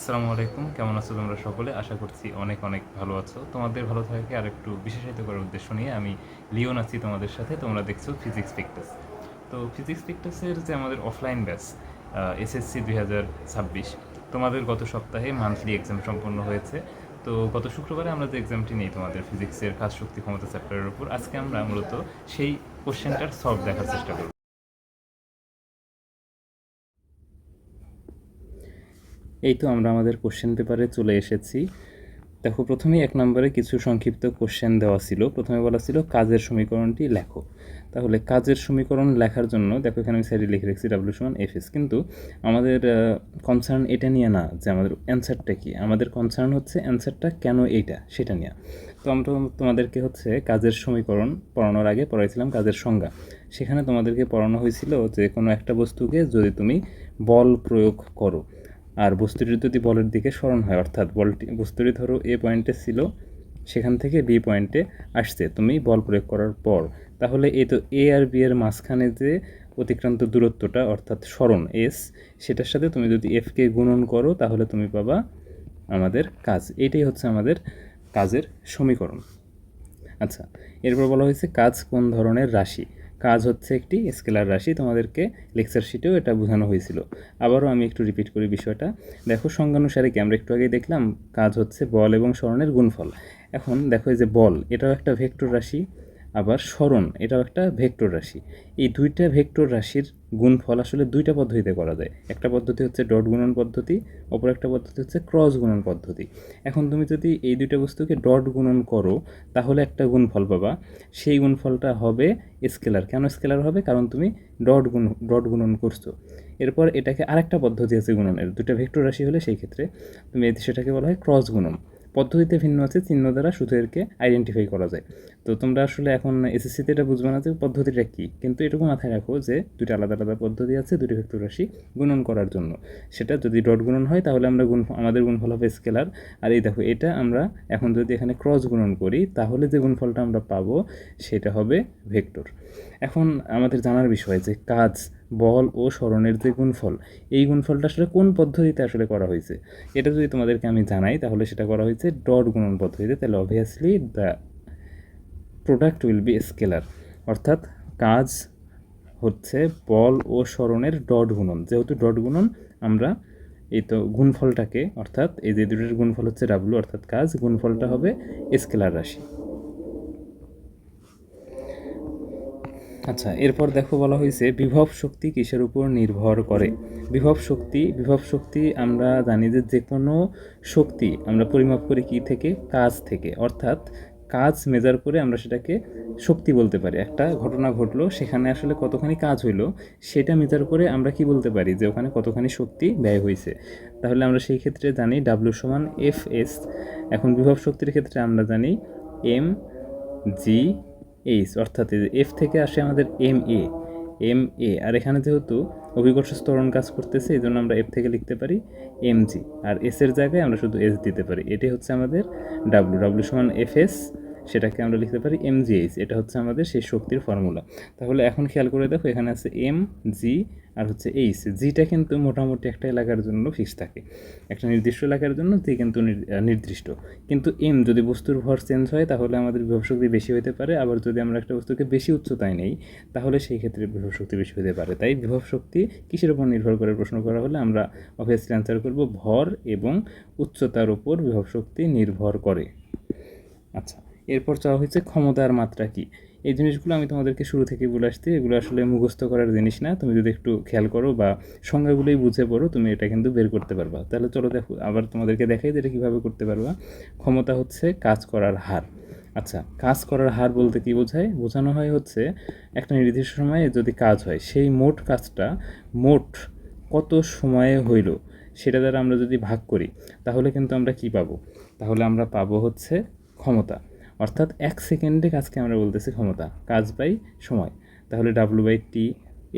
আসসালামু আলাইকুম, কেমন আছো তোমরা সকলে? আশা করছি অনেক অনেক ভালো আছো। তোমাদের ভালো থাকাকে আর একটু বিশেষায়িত করার উদ্দেশ্য নিয়ে আমি লিওন আছি তোমাদের সাথে। তোমরা দেখছ ফিজিক্স পিকটাস তো ফিজিক্স পিকটাসের যে আমাদের অফলাইন ব্যাচ এসএসসি দুই হাজার ছাব্বিশ, তোমাদের গত সপ্তাহে মান্থলি এক্সাম সম্পন্ন হয়েছে। তো গত শুক্রবারে আমরা যে এক্সামটি নিই তোমাদের ফিজিক্সের কাজ শক্তি ক্ষমতা চ্যাপ্টারের উপর, আজকে আমরা মূলত সেই কোশ্চেনটার সলভ দেখার চেষ্টা করব। এই তো আমরা আমাদের কোশ্চেন পেপারে চলে এসেছি। দেখো প্রথমেই এক নম্বরে কিছু সংক্ষিপ্ত কোশ্চেন দেওয়া ছিল। প্রথমে বলা ছিল, কাজের সমীকরণটি লেখো। তাহলে কাজের সমীকরণ লেখার জন্য, দেখো এখানে আমি সাইডে লিখে রেখেছি ডাব্লিউ সমান এফ এস কিন্তু আমাদের কনসার্ন এটা নিয়ে না যে আমাদের অ্যান্সারটা কী। আমাদের কনসার্ন হচ্ছে অ্যান্সারটা কেন এইটা, সেটা নিয়ে। তো আমরা তোমাদেরকে হচ্ছে কাজের সমীকরণ পড়ানোর আগে পড়াইছিলাম কাজের সংজ্ঞা। সেখানে তোমাদেরকে পড়ানো হয়েছিল যে কোনো একটা বস্তুকে যদি তুমি বল প্রয়োগ করো আর বস্তুটি যদি বলের দিকে স্মরণ হয়, অর্থাৎ বলটি, বস্তুটি ধরো এ পয়েন্টে ছিল, সেখান থেকে বি পয়েন্টে আসছে, তুমি বল প্রয়োগ করার পর, তাহলে এই তো এ আর বি এর মাঝখানে যে অতিক্রান্ত দূরত্বটা, অর্থাৎ স্মরণ এস সেটার সাথে তুমি যদি এফকে গুণন করো, তাহলে তুমি পাবা আমাদের কাজ। এটাই হচ্ছে আমাদের কাজের সমীকরণ। আচ্ছা এরপর বলা হয়েছে কাজ কোন ধরনের রাশি? কাজ হচ্ছে একটি স্কেলার রাশি। তোমাদেরকে লেকচার শিটেও এটা বোঝানো হয়েছিল। আবারও আমি একটু রিপিট করি বিষয়টা। দেখো, সংজ্ঞানুসারে কি আমরা একটু আগে দেখলাম? কাজ হচ্ছে বল এবং স্মরণের গুণফল। এখন দেখো, এই যে বল, এটাও একটা ভেক্টর রাশি। আবার স্মরণ, এটাও একটা ভেক্টর রাশি। এই দুইটা ভেক্টর রাশির গুণফল আসলে দুইটা পদ্ধতিতে করা যায়। একটা পদ্ধতি হচ্ছে ডট গুণন পদ্ধতি, অপর একটা পদ্ধতি হচ্ছে ক্রস গুণন পদ্ধতি। এখন তুমি যদি এই দুইটা বস্তুকে ডট গুণন করো, তাহলে একটা গুণফল পাবা। সেই গুণফলটা হবে স্কেলার। কেন স্কেলার হবে? কারণ তুমি ডট গুণ, ডট গুণন করছ। এরপর এটাকে আরেকটা পদ্ধতি আছে গুণনের। দুটো ভেক্টর রাশি হলে সেই ক্ষেত্রে তুমি সেটাকে বলা হয় ক্রস গুণন। পদ্ধতিতে ভিন্ন আছে, চিহ্ন দ্বারা এরকে আইডেন্টিফাই করা যায়। তো তোমরা আসলে এখন এসএসসিতে এটা বুঝবে না যে পদ্ধতিটা কী। কিন্তু এটুকু মাথায় রাখো যে দুটো আলাদা আলাদা পদ্ধতি আছে দুটি ভেক্টর রাশি গুণন করার জন্য। সেটা যদি ডট গুণন হয়, তাহলে আমরা গুণ, আমাদের গুণফল হবে স্কেলার। আর এই দেখো, এটা আমরা এখন যদি এখানে ক্রস গুণন করি, তাহলে যে গুণফলটা আমরা পাবো, সেটা হবে ভেক্টর। এখন আমাদের জানার বিষয় যে কাজ বল ও স্মরণের যে গুণফল, এই গুণফলটা আসলে কোন পদ্ধতিতে আসলে করা হয়েছে? এটা যদি তোমাদেরকে আমি জানাই, তাহলে সেটা করা হয়েছে ডট গুণন পদ্ধতিতে। তাহলে obviously the product will be scalar অর্থাৎ কাজ হচ্ছে বল ও স্মরণের ডট গুণন। যেহেতু ডট গুণন, আমরা এই তো গুণফলটাকে, অর্থাৎ এই যে দুটোর গুণফল হচ্ছে ডাব্লু অর্থাৎ কাজ, গুণফলটা হবে স্কেলার রাশি। আচ্ছা এরপর দেখো বলা হয়েছে, বিভব শক্তি কিসের উপর নির্ভর করে? বিভব শক্তি বিভব শক্তি আমরা জানি যে যে কোনো শক্তি আমরা পরিমাপ করি কি থেকে? কাজ থেকে। অর্থাৎ কাজ মেজার করে আমরা সেটাকে শক্তি বলতে পারি। একটা ঘটনা ঘটলো, সেখানে আসলে কতখানি কাজ হইল, সেটা মেজার করে আমরা কি বলতে পারি যে ওখানে কতখানি শক্তি ব্যয় হয়েছে তাহলে আমরা সেই ক্ষেত্রে জানি ডাব্লিউ সমান এফ এস এখন বিভব শক্তির ক্ষেত্রে আমরা জানি এম জি এইচ অর্থাৎ এফ থেকে আসে আমাদের এম এ এম এ আর এখানে যেহেতু অভিকর্ষ স্তরণ কাজ করতেছে এই জন্য আমরা এফ থেকে লিখতে পারি এম জি আর এস এর জায়গায় আমরা শুধু এস দিতে পারি। এটি হচ্ছে আমাদের ডাব্লু ডাব্লু সমান এফ এস সেটাকে আমরা লিখতে পারি এম জি এইচ এটা হচ্ছে আমাদের সেই শক্তির ফর্মুলা তাহলে এখন খেয়াল করে দেখো, এখানে আছে এম জি আর হচ্ছে এইচ জিটা কিন্তু মোটামুটি একটা এলাকার জন্য ফিক্স থাকে। একটা নির্দিষ্ট এলাকার জন্য জি কিন্তু নির্দিষ্ট। কিন্তু এম যদি বস্তুর ভর চেঞ্জ হয়, তাহলে আমাদের বিভব শক্তি বেশি হতে পারে। আবার যদি আমরা একটা বস্তুকে বেশি উচ্চতায় নেই, তাহলে সেই ক্ষেত্রে বিভব শক্তি বেশি হতে পারে। তাই বিভব শক্তি কিসের উপর নির্ভর করে, প্রশ্ন করা হলে আমরা অবভিয়াসলি অ্যান্সার করব ভর এবং উচ্চতার উপর বিভব শক্তি নির্ভর করে। আচ্ছা। এরপর চাওয়া হয়েছে ক্ষমতার মাত্রা কি? এই জিনিসগুলো আমি তোমাদেরকে শুরু থেকে বলে আসছি। এগুলো আসলে মুখস্থ করার জিনিস না। তুমি যদি একটু খেয়াল করো বা সংজ্ঞাগুলোই বুঝে পড়ো, তুমি এটা কিন্তু বের করতে পারবা। তাহলে চলো দেখো, আবার তোমাদেরকে দেখাই যে এটা কীভাবে করতে পারবা। ক্ষমতা হচ্ছে কাজ করার হার। আচ্ছা কাজ করার হার বলতে কি বোঝায়? বোঝানো হয় হচ্ছে একটা নির্দিষ্ট সময়ে যদি কাজ হয়, সেই মোট কাজটা মোট কত সময়ে হইল, সেটা দ্বারা আমরা যদি ভাগ করি, তাহলে কিন্তু আমরা কি পাবো? তাহলে আমরা পাবো হচ্ছে ক্ষমতা। অর্থাৎ এক সেকেন্ডে কাজকে আমরা বলতেছি ক্ষমতা, কাজ বাই সময়। তাহলে W by T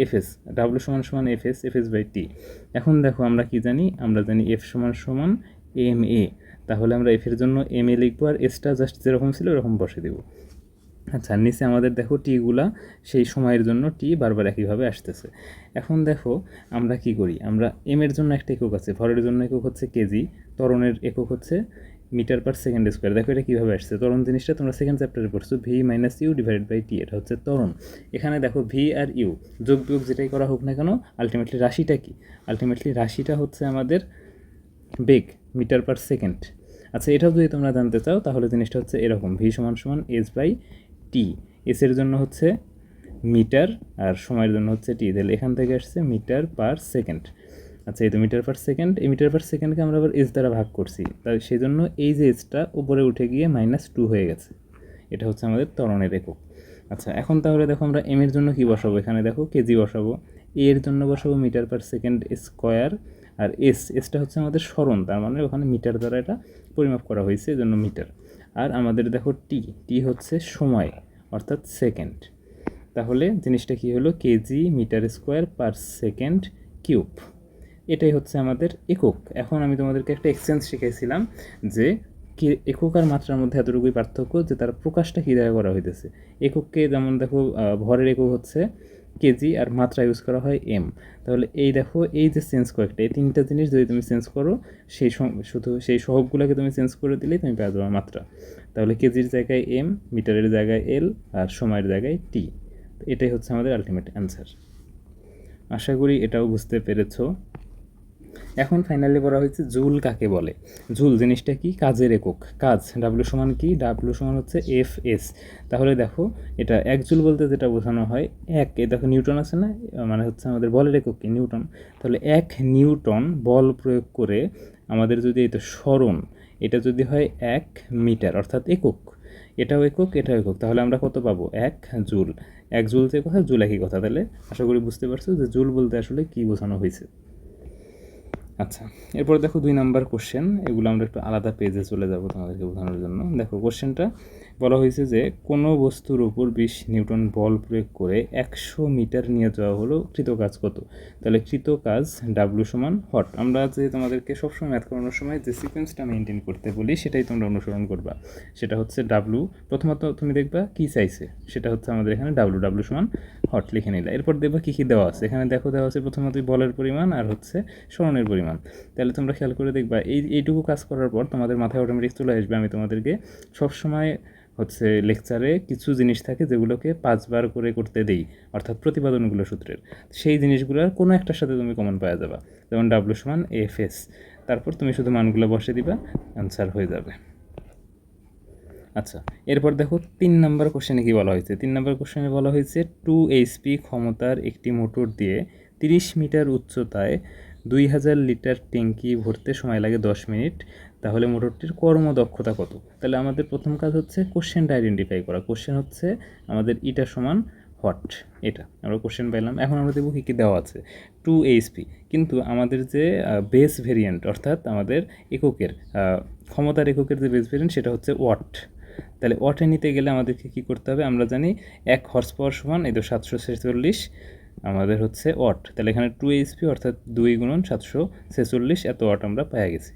FS W সমান সমান এফএস এফএস বাই টি এখন দেখো আমরা কি জানি? আমরা জানি এফ সমান সমান এম এ তাহলে আমরা এফের জন্য এম এ লিখব আর এসটা জাস্ট যেরকম ছিল ওরকম বসে দেবো। আচ্ছা নিচে আমাদের দেখো টিগুলা সেই সময়ের জন্য টি বারবার একইভাবে আসতেছে। এখন দেখো আমরা কি করি? আমরা এম এর জন্য একটা একক আছে, ভরের জন্য একক হচ্ছে কেজি, ত্বরণের একক হচ্ছে মিটার পার সেকেন্ড স্কোয়ার। দেখো এটা কীভাবে আসছে? ত্বরণ জিনিসটা তোমরা সেকেন্ড চ্যাপ্টারে পড়ছো। V minus U divided by T এটা হচ্ছে ত্বরণ এখানে দেখো ভি আর ইউ যোগ বিয়োগ যেটাই করা হোক না কেন আলটিমেটলি রাশিটা কি? আলটিমেটলি রাশিটা হচ্ছে আমাদের বেগ, মিটার পার সেকেন্ড। আচ্ছা এটাও যদি তোমরা জানতে চাও, তাহলে জিনিসটা হচ্ছে এরকম। ভি সমান সমান এস বাই টি এসের জন্য হচ্ছে মিটার আর সময়ের জন্য হচ্ছে টি তাহলে এখান থেকে আসছে মিটার পার সেকেন্ড। আচ্ছা এই তো মিটার পার সেকেন্ড এই মিটার পার সেকেন্ডকে আমরা আবার এস দ্বারা ভাগ করছি। তাই সেই জন্য এই যে এসটা উপরে উঠে গিয়ে মাইনাস টু হয়ে গেছে। এটা হচ্ছে আমাদের ত্বরণের একক। আচ্ছা এখন তাহলে দেখো আমরা এম এর জন্য কি বসাবো? এখানে দেখো কেজি বসাবো। এ এর জন্য বসাবো মিটার পার সেকেন্ড স্কোয়ার আর এস এসটা হচ্ছে আমাদের স্মরণ, তার মানে ওখানে মিটার দ্বারা এটা পরিমাপ করা হয়েছে, এজন্য মিটার। আর আমাদের দেখো টি টি হচ্ছে সময়, অর্থাৎ সেকেন্ড তাহলে জিনিসটা কি হলো? Kg metre square per second cube এটাই হচ্ছে আমাদের একক। এখন আমি তোমাদেরকে একটা এক্সচেঞ্জ শিখেছিলাম যে কি একক আর মাত্রার মধ্যে এতটুকুই পার্থক্য যে তার প্রকাশটা কী দ্বারা করা হইতেছে। একককে যেমন দেখো ভরের একক হচ্ছে কেজি আর মাত্রা ইউজ করা হয় এম তাহলে এই দেখো, এই যে চেঞ্জ কয়েকটা, এই তিনটা জিনিস যদি তুমি চেঞ্জ করো, সেই শুধু সেই সহগগুলোকে তুমি চেঞ্জ করে দিলেই তুমি পেয়ে যাবে মাত্রা। তাহলে কেজির জায়গায় এম মিটারের জায়গায় এল আর সময়ের জায়গায় টি এটাই হচ্ছে আমাদের আলটিমেট অ্যান্সার আশা করি এটাও বুঝতে পেরেছ। এখন ফাইনালি বলা হয়েছে জুল কাকে বলে? জুল জিনিসটা কি? কাজের একক। কাজ ডাব্লু সমান কি? ডাব্লু সমান হচ্ছে এফ এস তাহলে দেখো, এটা এক জুল বলতে যেটা বোঝানো হয়, এক, এ দেখো নিউটন আছে না? মানে হচ্ছে আমাদের বলের একক কি? নিউটন। তাহলে এক নিউটন বল প্রয়োগ করে আমাদের যদি এটা স্মরণ, এটা যদি হয় এক মিটার, অর্থাৎ একক। এটাও একক এটাও একক। তাহলে আমরা কত পাবো? এক জুল এক জুল যে কথা জুল একই কথা। তাহলে আশা করি বুঝতে পারছ যে জুল বলতে আসলে কি বোঝানো হয়েছে। আচ্ছা এরপরে দেখো দুই নাম্বার কোশ্চেন এগুলো আমরা একটু আলাদা পেজে চলে যাব তোমাদেরকে বোঝানোর জন্য। দেখো কোশ্চেনটা বলা হয়েছে যে কোনো বস্তুর উপর বিশ নিউটন বল প্রয়োগ করে একশো মিটার নিয়ে যাওয়া হলো কৃতকাজ কত? তাহলে কৃতকাজ ডাব্লু সমান হট। আমরা যে তোমাদেরকে সবসময় ম্যাথ করানোর সময় যে সিকোয়েন্সটা মেনটেন করতে বলি, সেটাই তোমরা অনুসরণ করবা। সেটা হচ্ছে ডাব্লু প্রথমত তুমি দেখবা কি চাইছে? সেটা হচ্ছে আমাদের এখানে ডাব্লু ডাব্লু সমান হট লিখে নিলা। এরপর দেখবা কী কী দেওয়া আছে? এখানে দেখো, দেওয়া আছে প্রথমত বলের পরিমাণ আর হচ্ছে স্মরণের পরিমাণ। তাহলে তোমরা খেয়াল করে দেখবা, এই, এইটুকু কাজ করার পর তোমাদের মাথায় অটোমেটিক চলে আসবে। আমি তোমাদেরকে সবসময় হচ্ছে লেকচারে কিছু জিনিস থাকে যেগুলোকে পাঁচবার করে করতে দেই, অর্থাৎ প্রতিপাদনগুলো সূত্রের। সেই জিনিসগুলোর কোনো একটার সাথে তুমি কমন পাওয়া যাবা। যেমন ডাব্লু সমান এফ এস তারপর তুমি শুধু মানগুলো বসে দিবা অ্যান্সার হয়ে যাবে। আচ্ছা এরপর দেখো তিন নম্বর কোশ্চেনে কি বলা হয়েছে? তিন নম্বর কোশ্চেনে বলা হয়েছে টু এইচপি ক্ষমতার একটি মোটর দিয়ে তিরিশ মিটার উচ্চতায় দুই হাজার লিটার ট্যাঙ্কি ভরতে সময় লাগে দশ মিনিট। তাহলে মোটরটির কর্মদক্ষতা কত? তাহলে আমাদের প্রথম কাজ হচ্ছে কোশ্চেনটা আইডেন্টিফাই করা। কোশ্চেন হচ্ছে আমাদের ইটা সমান হট এটা। আমরা কোশ্চেন পাইলাম। এখন আমরা দেখব কী কী দেওয়া আছে। টু এইচপি কিন্তু আমাদের যে বেস ভেরিয়েন্ট অর্থাৎ আমাদের এককের ক্ষমতার এককের যে বেস ভেরিয়েন্ট সেটা হচ্ছে ওয়াট তাহলে ওয়াটে নিতে গেলে আমাদেরকে কী করতে হবে? আমরা জানি এক হর্স পাওয়ার সমান, এই তো সাতশো ছেচল্লিশ, আমাদের হচ্ছে ওয়াট তাহলে এখানে টু এইচপি অর্থাৎ দুই গুণন সাতশো ছেচল্লিশ, এত ওয়াট আমরা পাওয়া গেছি।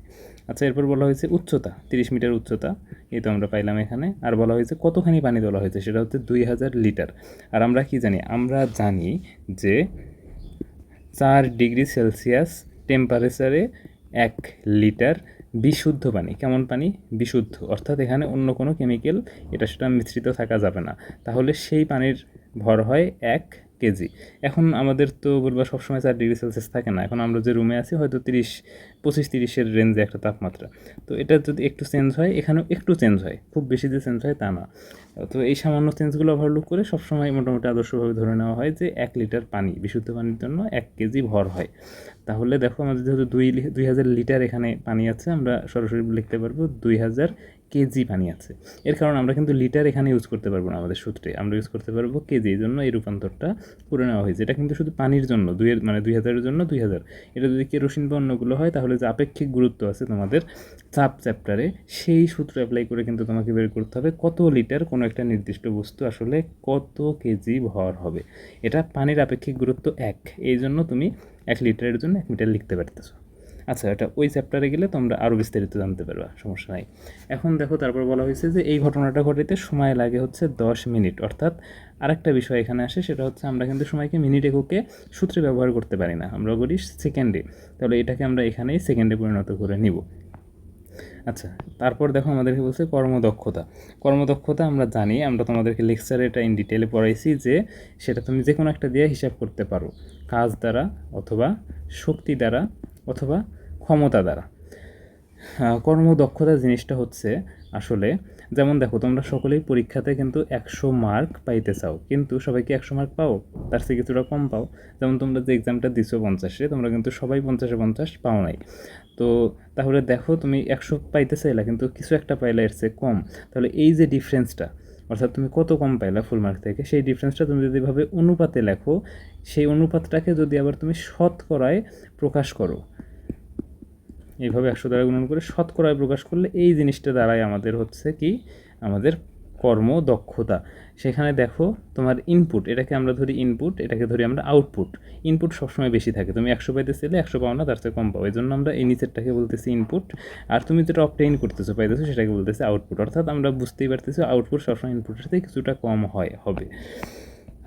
আচ্ছা এরপর বলা হয়েছে উচ্চতা, তিরিশ মিটার উচ্চতা, এই তো আমরা পাইলাম এখানে। আর বলা হয়েছে কতখানি পানি তোলা হয়েছে, সেটা হচ্ছে দুই হাজার লিটার। আর আমরা কি জানি? আমরা জানি যে চার ডিগ্রি সেলসিয়াস টেম্পারেচারে এক লিটার বিশুদ্ধ পানি, কেমন পানি? বিশুদ্ধ। অর্থাৎ এখানে অন্য কোনো কেমিক্যাল, এটা সেটা মিশ্রিত থাকা যাবে না। তাহলে সেই পানির ভর হয় এক কেজি। এখন আমাদের তো বলব সবসময় চার ডিগ্রি সেলসিয়াস থাকে না। এখন আমরা যে রুমে আছি, হয়তো তিরিশ, পঁচিশ, তিরিশের রেঞ্জে একটা তাপমাত্রা। তো এটা যদি একটু চেঞ্জ হয়, এখানেও একটু চেঞ্জ হয়। খুব বেশি যে চেঞ্জ হয় তা না। তো এই সামান্য চেঞ্জগুলো ওভারলুক করে সবসময় মোটামুটি আদর্শভাবে ধরে নেওয়া হয় যে এক লিটার পানি, বিশুদ্ধ পানির জন্য এক কেজি ভর হয়। তাহলে দেখো আমাদের যেহেতু দুই দুই হাজার লিটার এখানে পানি আছে, আমরা সরাসরি লিখতে পারব দুই হাজার কেজি পানি আছে। এর কারণ আমরা কিন্তু লিটার এখানে ইউজ করতে পারব না আমাদের সূত্রে। আমরা ইউজ করতে পারব কেজি এই জন্য এই রূপান্তরটা করে নেওয়া হয়েছে। এটা কিন্তু শুধু পানির জন্য, দুই মানে দুই হাজারের জন্য দুই হাজার। এটা যদি কেরোসিন বা অন্যগুলো হয়, তাহলে যে আপেক্ষিক গুরুত্ব আছে তোমাদের চাপ চ্যাপ্টারে, সেই সূত্র অ্যাপ্লাই করে কিন্তু তোমাকে বের করতে হবে কত লিটার কোনো একটা নির্দিষ্ট বস্তু আসলে কত কেজি ভর হবে। এটা পানির আপেক্ষিক গুরুত্ব এক। এই জন্য তুমি এক লিটারের জন্য এক মিটার লিখতে পারতেছো। আচ্ছা এটা ওই চ্যাপ্টারে গেলে তোমরা আরও বিস্তারিত জানতে পারবা, সমস্যা নাই। এখন দেখো, তারপর বলা হয়েছে যে এই ঘটনাটা ঘটিতে সময় লাগে হচ্ছে দশ মিনিট। অর্থাৎ আরেকটা বিষয় এখানে আসে, সেটা হচ্ছে আমরা কিন্তু সময়কে মিনিট এককে সূত্রে ব্যবহার করতে পারি না। আমরা করি সেকেন্ডে তাহলে এটাকে আমরা এখানেই সেকেন্ডে পরিণত করে নিব। আচ্ছা তারপর দেখো আমাদেরকে বলছে কর্মদক্ষতা। কর্মদক্ষতা আমরা জানি, আমরা তোমাদেরকে লেকচারে এটা ইন ডিটেলে পড়াইছি যে সেটা তুমি যে কোনো একটা দিয়ে হিসাব করতে পারো। কাজ দ্বারা অথবা শক্তি দ্বারা অথবা ক্ষমতা দ্বারা। কর্মদক্ষতা জিনিসটা হচ্ছে আসলে, যেমন দেখো, তোমরা সকলেই পরীক্ষাতে কিন্তু একশো মার্ক পাইতে চাও, কিন্তু সবাই কি একশো মার্ক পাও, তার থেকে কিছুটা কম পাও। যেমন তোমরা যে এক্সামটা দিছো পঞ্চাশে, তোমরা কিন্তু সবাই পঞ্চাশে পঞ্চাশ পাও নাই। তো তাহলে দেখো, তুমি একশো পাইতে চাইলা, কিন্তু কিছু একটা পাইলা এর চেয়ে কম। তাহলে এই যে ডিফারেন্সটা অর্থাৎ তুমি কত কম পাইলা ফুল মার্ক থেকে, সেই ডিফারেন্সটা তুমি যদি এভাবে অনুপাতে লেখো, সেই অনুপাতটাকে যদি আবার তুমি শতকরায় প্রকাশ করো। এইভাবে একশো দ্বারা গুণন করে শতকরায় প্রকাশ করলে এই জিনিসটা দ্বারাই আমাদের হচ্ছে কি? আমাদের কর্ম দক্ষতা সেখানে দেখো তোমার ইনপুট এটাকে আমরা ধরি ইনপুট এটাকে ধরি আমরা আউটপুট ইনপুট সবসময় বেশি থাকে। তুমি একশো পাইতে চাইলে একশো পাও না, তার চেয়ে কম পাও। এই জন্য আমরা এই নিচেরটাকে বলতেছি ইনপুট আর তুমি যেটা অপটেইন করতেছো, পাইতেছো, সেটাকে বলতেছি আউটপুট অর্থাৎ আমরা বুঝতেই পারতেছি আউটপুট সবসময় ইনপুটের থেকে কিছুটা কম হয়, হবে।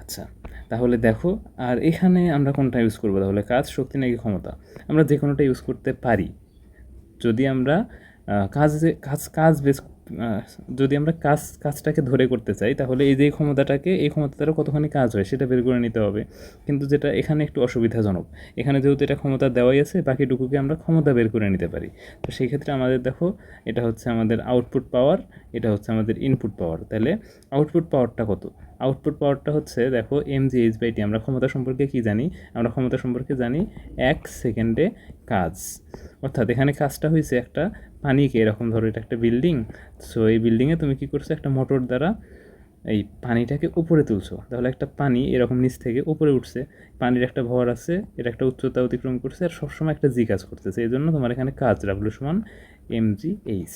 আচ্ছা তাহলে দেখো, আর এখানে আমরা কোনটা ইউজ করব? তাহলে কাজ, শক্তি নাকি ক্ষমতা? আমরা যে কোনোটা ইউজ করতে পারি। যদি আমরা কাজে কাজ কাজ বেশ যদি আমরা কাজ, কাজটাকে ধরে করতে চাই, তাহলে এই যে ক্ষমতাটাকে, এই ক্ষমতা দ্বারা কতখানি কাজ হয় সেটা বের করে নিতে হবে। কিন্তু যেটা এখানে একটু অসুবিধাজনক, এখানে যেহেতু এটা ক্ষমতা দেওয়াই আছে, বাকিটুকুকে আমরা ক্ষমতা বের করে নিতে পারি। তো সেই ক্ষেত্রে আমাদের দেখো, এটা হচ্ছে আমাদের আউটপুট পাওয়ার এটা হচ্ছে আমাদের ইনপুট পাওয়ার তাহলে আউটপুট পাওয়ারটা কত? আউটপুট পাওয়ারটা হচ্ছে দেখো M G H by T আমরা ক্ষমতা সম্পর্কে কি জানি? আমরা ক্ষমতা সম্পর্কে জানি এক সেকেন্ডে কাজ। অর্থাৎ এখানে কাজটা হয়েছে একটা পানিকে এরকম ধরো এটা একটা বিল্ডিং সো এই বিল্ডিংয়ে তুমি কি করছ? একটা মোটর দ্বারা এই পানিটাকে উপরে তুলছো। তাহলে একটা পানি এরকম নিচ থেকে উপরে উঠছে। পানির একটা ভর আছে এটা একটা উচ্চতা অতিক্রম করছে আর সবসময় একটা জি কাজ করতেছে। এই জন্য তোমার এখানে কাজ ডাব্লু সমান এম জি এইচ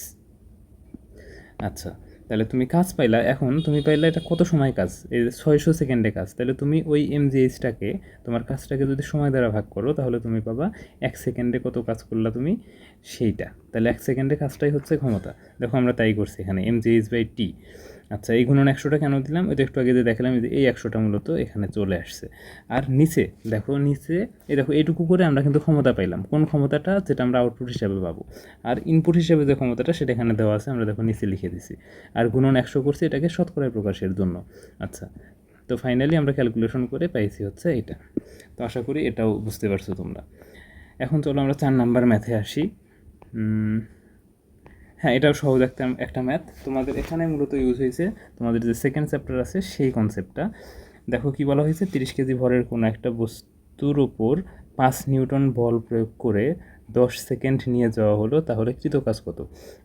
আচ্ছা তাহলে তুমি কাজ পাইলা, এখন তুমি পাইলা এটা কত সময় কাজ? এই ছয়শো সেকেন্ডে কাজ। তাহলে তুমি ওই এমজিএইচটাকে তোমার কাজটাকে যদি সময় দ্বারা ভাগ করো, তাহলে তুমি পাবা এক সেকেন্ডে কত কাজ করলা তুমি? সেইটা। তাহলে এক সেকেন্ডে কাজটাই হচ্ছে ক্ষমতা। দেখো আমরা তাই করছি এখানে এমজিএইচ বাই টি আচ্ছা এই গুণন একশোটা কেন দিলাম? ওই একটু আগে যে দেখালাম এই একশোটা মূলত এখানে চলে আসছে। আর নিচে, দেখো নিচে, এই দেখো, এইটুকু করে আমরা কিন্তু ক্ষমতা পাইলাম। কোন ক্ষমতাটা? যেটা আমরা আউটপুট হিসাবে পাবো। আর ইনপুট হিসাবে যে ক্ষমতাটা, সেটা এখানে দেওয়া আছে, আমরা দেখো নিচে লিখে দিছি। আর গুণন একশো করছি এটাকে শতকরা প্রকাশের জন্য। আচ্ছা তো ফাইনালি আমরা ক্যালকুলেশন করে পাইছি হচ্ছে এটা। তো আশা করি এটাও বুঝতে পারছ তোমরা। এখন চলো আমরা চার নাম্বার ম্যাথে আসি। হ্যাঁ এটাও সহজ একটা একটা ম্যাথ তোমাদের এখানে মূলত ইউজ হয়েছে তোমাদের যে সেকেন্ড চ্যাপ্টার আছে, সেই কনসেপ্টটা দেখো কি বলা হয়েছে, তিরিশ কেজি ভরের কোনো একটা বস্তুর ওপর পাঁচ নিউটন বল প্রয়োগ করে দশ সেকেন্ড নিয়ে যাওয়া হলো, তাহলে কৃত কাজ কত?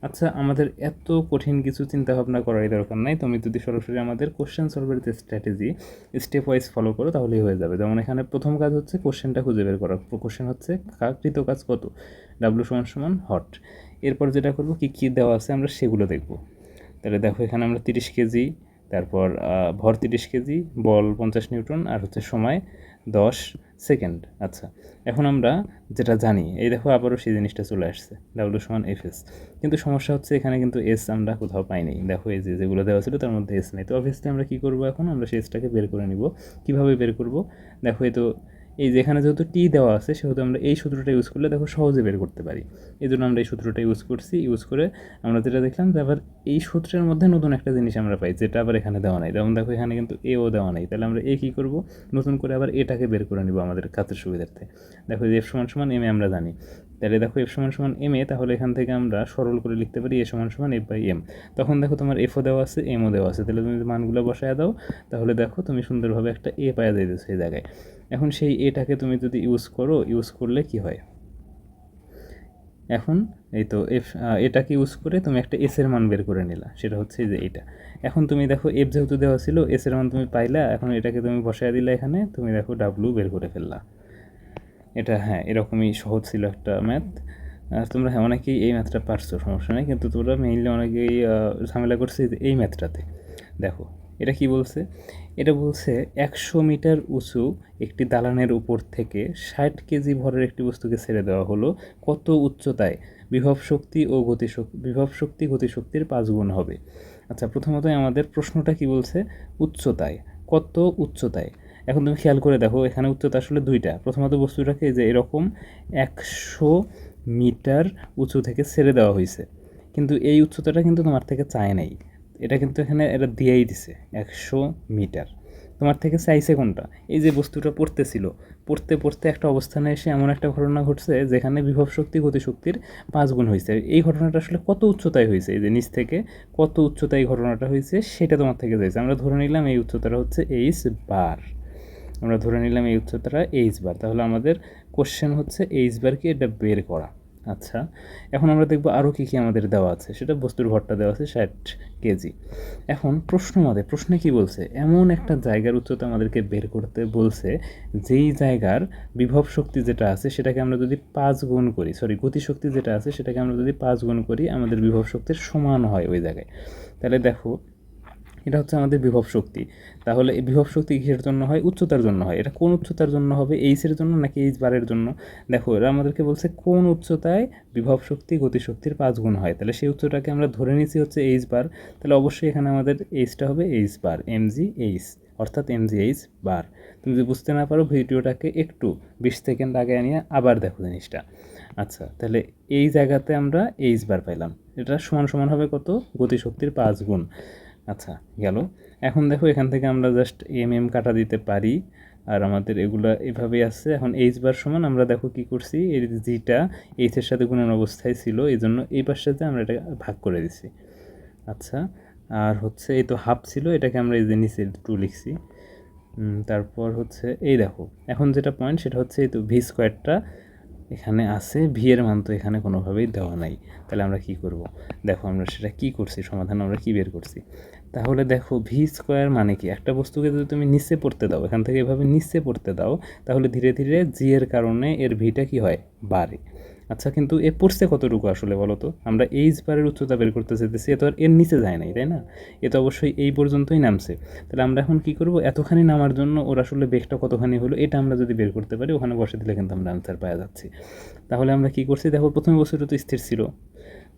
আচ্ছা আমাদের এত কঠিন কিছু চিন্তা ভাবনা করারই দরকার নাই। তুমি যদি সরাসরি আমাদের কোশ্চেন সলভের যে স্ট্র্যাটেজি স্টেপ ওয়াইজ ফলো করো, তাহলেই হয়ে যাবে। যেমন এখানে প্রথম কাজ হচ্ছে কোশ্চেনটা খুঁজে বের করা। কোশ্চেন হচ্ছে কৃত কাজ কত? ডাব্লু সমান সমান হট। এরপর যেটা করব, কী কী দেওয়া আছে আমরা সেগুলো দেখব। তাহলে দেখো এখানে আমরা তিরিশ কেজি, তারপর ভর তিরিশ কেজি, বল পঞ্চাশ নিউটন আর হচ্ছে সময় দশ সেকেন্ড। আচ্ছা এখন আমরা যেটা জানি, এই দেখো আবারও সেই জিনিসটা চলে আসছে ডাব্লু সমান এফ এস। কিন্তু সমস্যা হচ্ছে এখানে কিন্তু এস আমরা কোথাও পাইনি। দেখো এই যে যেগুলো দেওয়া ছিল তার মধ্যে এস নেই। তো অবভিয়াসলি আমরা কী করব এখন? আমরা সেই এসটাকে বের করে নিব। কীভাবে বের করব? দেখো এই তো এই যেখানে যেহেতু টি দেওয়া আছে, সেহেতু আমরা এই সূত্রটা ইউজ করলে দেখো সহজে বের করতে পারি। এই জন্য আমরা এই সূত্রটা ইউজ করছি ইউজ করে আমরা যেটা দেখলাম যে আবার এই সূত্রের মধ্যে নতুন একটা জিনিস আমরা পাই, যেটা আবার এখানে দেওয়া নাই। যেমন দেখো এখানে কিন্তু এও দেওয়া নাই। তাহলে আমরা এ কী করব? নতুন করে আবার এটাকে বের করে নিব আমাদের কাজের সুবিধার্থে। দেখো এফ সমান সমান এম এ আমরা জানি। তাহলে দেখো এফ সমান সমান এম এ তাহলে এখান থেকে আমরা সরল করে লিখতে পারি এ সমান সমান এফ বাই এম তখন দেখো তোমার এফও দেওয়া আছে এমও দেওয়া আছে। তাহলে তুমি মানগুলো বসায় দাও, তাহলে দেখো তুমি সুন্দরভাবে একটা এ পাওয়া যাইতেছে সেই জায়গায়। এখন সেই এটাকে তুমি যদি ইউজ করো ইউজ করলে কি হয়? এখন এই তো এফ এটাকে ইউজ করে তুমি একটা এস এর মান বের করে নিলা, সেটা হচ্ছে যে এটা এখন তুমি দেখো এফ যেহেতু দেওয়া ছিল এস এর মান তুমি পাইলা, এখন এটাকে তুমি বসায় দিলা এখানে, তুমি দেখো ডাব্লু বের করে ফেললা। এটা হ্যাঁ এরকমই সহজ ছিল একটা ম্যাথ তোমরা হ্যাঁ অনেকেই এই ম্যাথটা পারছ, সমস্যা নেই, কিন্তু তোমরা মেইনলি অনেকেই ঝামেলা করছে এই ম্যাথটাতে দেখো, এটা কি বলছে? এটা বলছে একশো মিটার উঁচু একটি দালানের উপর থেকে ষাট কেজি ভরের একটি বস্তুকে ছেড়ে দেওয়া হলো। কত উচ্চতায়? বিভব শক্তি ও গতিশক্তি, বিভব শক্তি, গতিশক্তির পাঁচ গুণ হবে। আচ্ছা প্রথমত আমাদের প্রশ্নটা কি বলছে? উচ্চতায়। কত উচ্চতায়? এখন তুমি খেয়াল করে দেখো, এখানে উচ্চতা আসলে দুইটা। প্রথমত বস্তুটাকে যে এরকম একশো মিটার উঁচু থেকে ছেড়ে দেওয়া হয়েছে। কিন্তু এই উচ্চতাটা কিন্তু তোমার থেকে চায় নাই। এটা কিন্তু এখানে এটা দিয়েই দিছে, একশো মিটার। তোমার থেকে চাইছে কোনটা? এই যে বস্তুটা পড়তেছিল, পড়তে পড়তে একটা অবস্থানে এসে এমন একটা ঘটনা ঘটছে যেখানে বিভব শক্তি গতিশক্তির পাঁচ গুণ হয়েছে। এই ঘটনাটা আসলে কত উচ্চতায় হয়েছে? এই যে নিচ থেকে কত উচ্চতায় ঘটনাটা হয়েছে সেটা তোমার থেকে চাইছে। আমরা ধরে নিলাম এই উচ্চতাটা হচ্ছে এইচ বার। আমরা ধরে নিলাম এই উচ্চতাটা এইচ বার। তাহলে আমাদের কোশ্চেন হচ্ছে এইচ বারকে এটা বের করা। আচ্ছা এখন আমরা দেখব আরও কী কী আমাদের দেওয়া আছে। সেটা বস্তুর ভরটা দেওয়া আছে ষাট কেজি। এখন প্রশ্ন আমাদের, প্রশ্নে কি বলছে? এমন একটা জায়গার উচ্চতা আমাদেরকে বের করতে বলছে, যেই জায়গার বিভব শক্তি যেটা আছে সেটাকে আমরা যদি পাঁচ গুণ করি সরি গতিশক্তি যেটা আছে সেটাকে আমরা যদি পাঁচ গুণ করি, আমাদের বিভব শক্তির সমান হয় ওই জায়গায়। তাহলে দেখো এটা হচ্ছে আমাদের বিভব শক্তি। তাহলে এই বিভব শক্তি কিসের জন্য হয়? উচ্চতার জন্য হয়। এটা কোন উচ্চতার জন্য হবে? এইচের জন্য নাকি এইচ বারের জন্য? দেখো, এরা আমাদেরকে বলছে কোন উচ্চতায় বিভব শক্তি গতিশক্তির পাঁচ গুণ হয়? তাহলে সেই উচ্চটাকে আমরা ধরে নিয়েছি হচ্ছে এইচ বার। তাহলে অবশ্যই এখানে আমাদের এইচটা হবে H bar M G H অর্থাৎ এম জি এইচ বার। তুমি যদি বুঝতে না পারো, ভিডিওটাকে একটু বিশ সেকেন্ড আগে নিয়ে আবার দেখো জিনিসটা। আচ্ছা তাহলে এই জায়গাতে আমরা এইচ বার পাইলাম। এটা সমান সমান হবে কত? গতিশক্তির পাঁচ গুণ। আচ্ছা গেল। এখন দেখো, এখান থেকে আমরা জাস্ট এম এম কাটা দিতে পারি। আর আমাদের এগুলো এভাবেই আসছে এখন এইচ বার সমান আমরা দেখো কি করছি, এই জিটা এইচের সাথে গুণন অবস্থায় ছিল এই জন্য এই পাশটাতে আমরা এটা ভাগ করে দিছি। আচ্ছা আর হচ্ছে এই তো হাফ ছিল, এটাকে আমরা এই যে নিচে টু লিখছি। তারপর হচ্ছে এই দেখো, এখন যেটা পয়েন্ট সেটা হচ্ছে এই তো ভি স্কোয়ারটা এখানে আছে ভি এর মান তো এখানে কোনোভাবেই দেওয়া নাই। তাহলে আমরা কি করব? দেখো, আমরা সেটা কি করছি, সমাধান আমরা কি বের করছি? তাহলে দেখো ভি স্কোয়ার মানে কি? একটা বস্তুকে যদি তুমি নিচে পড়তে দাও, এখান থেকে এভাবে নিচে পড়তে দাও, তাহলে ধীরে ধীরে জি এর কারণে এর ভিটা কি হয়? বাড়ে। আচ্ছা কিন্তু এ পড়ছে কতটুকু আসলে বলো তো? আমরা এইচ বারের উচ্চতা বের করতে চাইতেছি, এ তো আর এর নিচে যায় নাই, তাই না? এ তো অবশ্যই এই পর্যন্তই নামছে। তাহলে আমরা এখন কি করব? এতখানি নামার জন্য ওর আসলে বেগটা কতখানি হলো, এটা আমরা যদি বের করতে পারি, ওখানে বসে দিলে কিন্তু আমরা আনসার পাওয়া যাচ্ছি। তাহলে আমরা কি করছি? দেখো, প্রথমে বস্তুটা তো স্থির ছিল।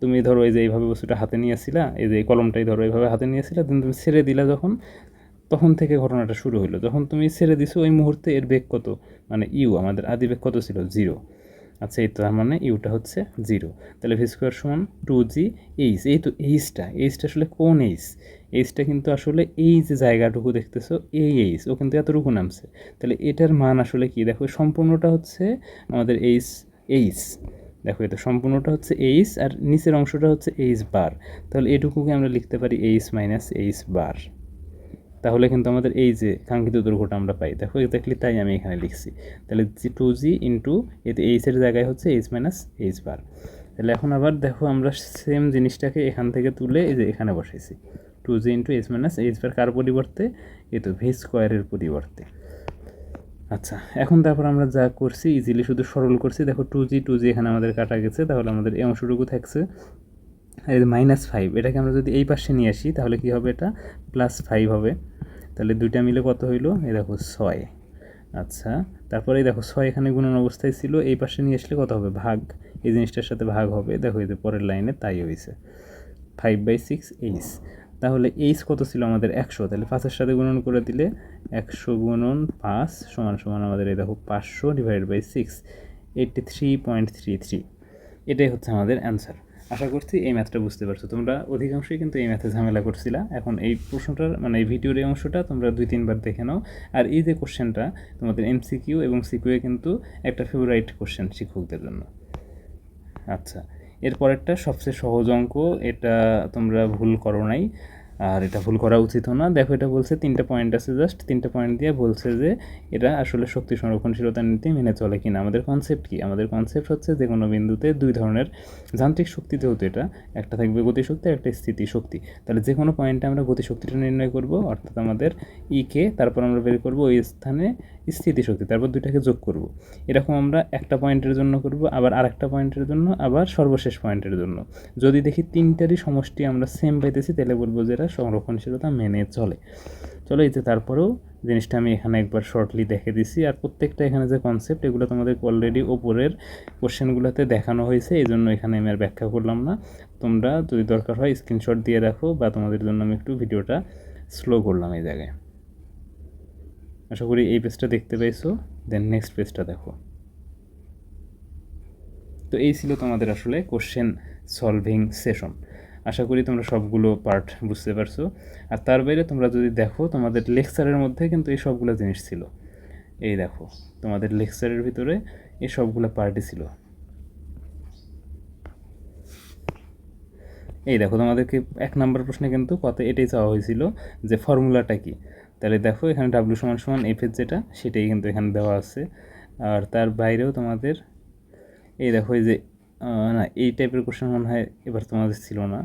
তুমি ধরো এই যে এইভাবে বস্তুটা হাতে নিয়েছিলা এই যে কলমটাই ধরো এইভাবে হাতে নিয়েছিলা দেন তুমি ছেড়ে দিলা যখন, তখন থেকে ঘটনাটা শুরু হলো যখন তুমি ছেড়ে দিছো, ওই মুহূর্তে এর বেগ কত? মানে ইউ, আমাদের আদি বেগ কত ছিল? জিরো। আচ্ছা এই তো তার মানে ইউটা হচ্ছে জিরো। তাহলে ভি স্কোয়ার সমান টু জি এইচ। এই তো এইচটা এইচটা আসলে কোন এইচ? এইচটা কিন্তু আসলে এই যে জায়গাটুকু দেখতেছো, এই এইচ। ও কিন্তু এতটুকু নামছে। তাহলে এটার মান আসলে কি? দেখো, সম্পূর্ণটা হচ্ছে আমাদের এইচ এইচ। দেখো এটা সম্পূর্ণটা হচ্ছে এইচ আর নিচের অংশটা হচ্ছে এইচ বার তাহলে এটুকুকে আমরা লিখতে পারি এইচ মাইনাস এইচ বার তাহলে কিন্তু আমাদের এই যে কাঙ্ক্ষিত দুর্ঘটনা আমরা পাই, দেখো এক্স্যাক্টলি তাই আমি এখানে লিখছি। তাহলে জি টু জি ইন্টু এতে এইচের জায়গায় হচ্ছে এইচ মাইনাস এইচ বার তাহলে এখন আবার দেখো আমরা সেম জিনিসটাকে এখান থেকে তুলে এই যে এখানে বসাইছি। Two G into H minus H bar কার পরিবর্তে? এ তো ভি স্কোয়ারের পরিবর্তে। আচ্ছা এখন তারপর আমরা যা করছি ইজিলি শুধু সরল করছি। দেখো টু জি টু জি এখানে আমাদের কাটা গেছে, তাহলে আমাদের এই অংশটুকু থাকছে। মাইনাস ফাইভ এটাকে আমরা যদি এই পাশে নিয়ে আসি, তাহলে কি হবে এটা? প্লাস ফাইভ হবে। তাহলে দুইটা মিলে কত হইল? এই দেখো ছয়। আচ্ছা তারপরে দেখো ছয় এখানে গুণন অবস্থায় ছিল, এই পাশে নিয়ে আসলে কত হবে? ভাগ। এই জিনিসটার সাথে ভাগ হবে। দেখো এই পরের লাইনে তাই হয়েছে ফাইভ বাই সিক্স এইচ তাহলে এইচ কত ছিল আমাদের একশো? তাহলে পাঁচের সাথে গুণন করে দিলে একশো গুণন পাঁচ সমান সমান আমাদের এই দেখো পাঁচশো divide by six eighty three point three three এটাই হচ্ছে আমাদের অ্যান্সার আশা করছি এই ম্যাথটা বুঝতে পারছ। তোমরা অধিকাংশই কিন্তু এই ম্যাথে ঝামেলা করছিলা। এখন এই প্রশ্নটার মানে এই ভিডিওর এই অংশটা তোমরা দুই, তিনবার দেখে নাও। আর এই যে কোশ্চেনটা তোমাদের এমসিকিউ এবং সিকিউএ কিন্তু একটা ফেভারাইট কোশ্চেন শিক্ষকদের জন্য। আচ্ছা। এরপরেরটা সবচেয়ে সহজ অঙ্ক এটা তোমরা ভুল করো নাই। আর এটা ভুল করা উচিত না। দেখো এটা বলছে তিনটা পয়েন্ট আছে জাস্ট তিনটা পয়েন্ট দিয়ে বলছে যে এটা আসলে শক্তি সংরক্ষণশীলতার নীতি মেনে চলে কিনা। আমাদের কনসেপ্ট কি? আমাদের কনসেপ্ট হচ্ছে যে কোনো বিন্দুতে দুই ধরনের যান্ত্রিক শক্তি যেহেতু এটা, একটা থাকবে গতিশক্তি একটা স্থিতি শক্তি। তাহলে যে কোনো পয়েন্টে আমরা গতিশক্তিটা নির্ণয় করব, অর্থাৎ আমাদের ইকে তারপর আমরা বের করব ওই স্থানে স্থিতিশক্তি তারপর দুইটাকে যোগ করব। এরকম আমরা একটা পয়েন্টের জন্য করব, আবার আরেকটা পয়েন্টের জন্য, আবার সর্বশেষ পয়েন্টের জন্য। যদি দেখি তিনটারই সমষ্টি আমরা সেম পাইতেছি, তাহলে বলব যে এটা সংরক্ষণশীলতা মেনে চলে। চলো এই যে তারপরেও জিনিসটা আমি এখানে একবার শর্টলি দেখে দিছি। আর প্রত্যেকটা এখানে যে কনসেপ্ট এগুলো তোমাদের অলরেডি ওপরের কোশ্চেনগুলোতে দেখানো হয়েছে। এই জন্য এখানে আমি আর ব্যাখ্যা করলাম না। তোমরা যদি দরকার হয় স্ক্রিনশট দিয়ে রাখো বা তোমাদের জন্য আমি একটু ভিডিওটা স্লো করলাম এই জায়গায়। আশা করি এই পেজটা দেখতে পেয়েছ। দেন নেক্সট পেজটা দেখো। তো এই ছিল তোমাদের আসলে কোশ্চেন সলভিং সেশন আশা করি তোমরা সবগুলো পার্ট বুঝতে পারছ। আর তার বাইরে তোমরা যদি দেখো, তোমাদের লেকচারের মধ্যে কিন্তু এই সবগুলো জিনিস ছিল। এই দেখো, তোমাদের লেকচারের ভিতরে এই সবগুলো পার্টই ছিল। এই দেখো, তোমাদেরকে এক নম্বর প্রশ্নে কিন্তু কত এটাই চাওয়া হয়েছিল যে ফর্মুলাটা কি। তাহলে দেখো, এখানে ডাব্লিউ সমান সমান এফ এর যেটা, সেটাই কিন্তু এখানে দেওয়া আছে। আর তার বাইরেও তোমাদের এই দেখো, এই যে না, এই টাইপের কোশ্চেন মনে হয় এবার তোমাদের ছিল না।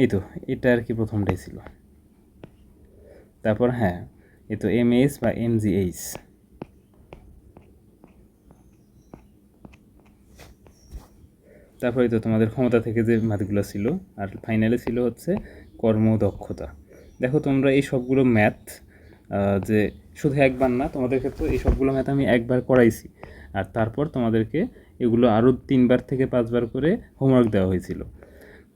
এই তো, এটা আর কি প্রথমটাই ছিল। তারপর হ্যাঁ এই তো এম এইচ বা এম জি এইচ তারপরে তো তোমাদের ক্ষমতা থেকে যে ম্যাথগুলো ছিল, আর ফাইনালে ছিল হচ্ছে কর্মদক্ষতা। দেখো তোমরা এই সবগুলো ম্যাথ যে শুধু একবার না, তোমাদের ক্ষেত্রে এই সবগুলো ম্যাথ আমি একবার করাইছি। আর তারপর তোমাদেরকে এগুলো আরও তিনবার থেকে পাঁচবার করে হোমওয়ার্ক দেওয়া হয়েছিল।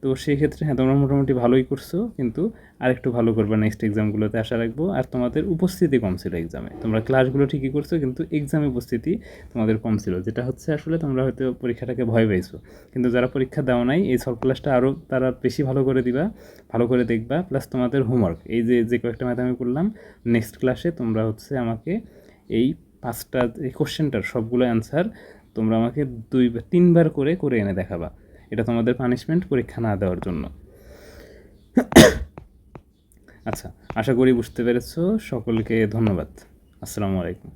তো সেই ক্ষেত্রে হ্যাঁ তোমরা মোটামুটি ভালোই করছ, কিন্তু আরেকটু ভালো করবে নেক্সট এক্সামগুলোতে আশা রাখব। আর তোমাদের উপস্থিতি কম ছিল এক্সামে তোমরা ক্লাসগুলো ঠিকই করছ, কিন্তু এক্সামে উপস্থিতি তোমাদের কম ছিল, যেটা হচ্ছে আসলে তোমরা হয়তো পরীক্ষাটাকে ভয় পেয়েছ কিন্তু যারা পরীক্ষা দাও নাই, এই সলভ ক্লাসটা আরও তারা বেশি ভালো করে দিবা, ভালো করে দেখবা প্লাস তোমাদের হোমওয়ার্ক এই যে যে কয়েকটা ম্যাথ আমি করলাম নেক্সট ক্লাসে তোমরা হচ্ছে আমাকে এই পাঁচটা, এই কোশ্চেনটার সবগুলো অ্যান্সার তোমরা আমাকে দুই তিনবার করে করে এনে দেখাবা। এটা তোমাদের পানিশমেন্ট পরীক্ষা না দেওয়ার জন্য। আচ্ছা আশা করি বুঝতে পেরেছ। সকলকে ধন্যবাদ। আসসালামু আলাইকুম।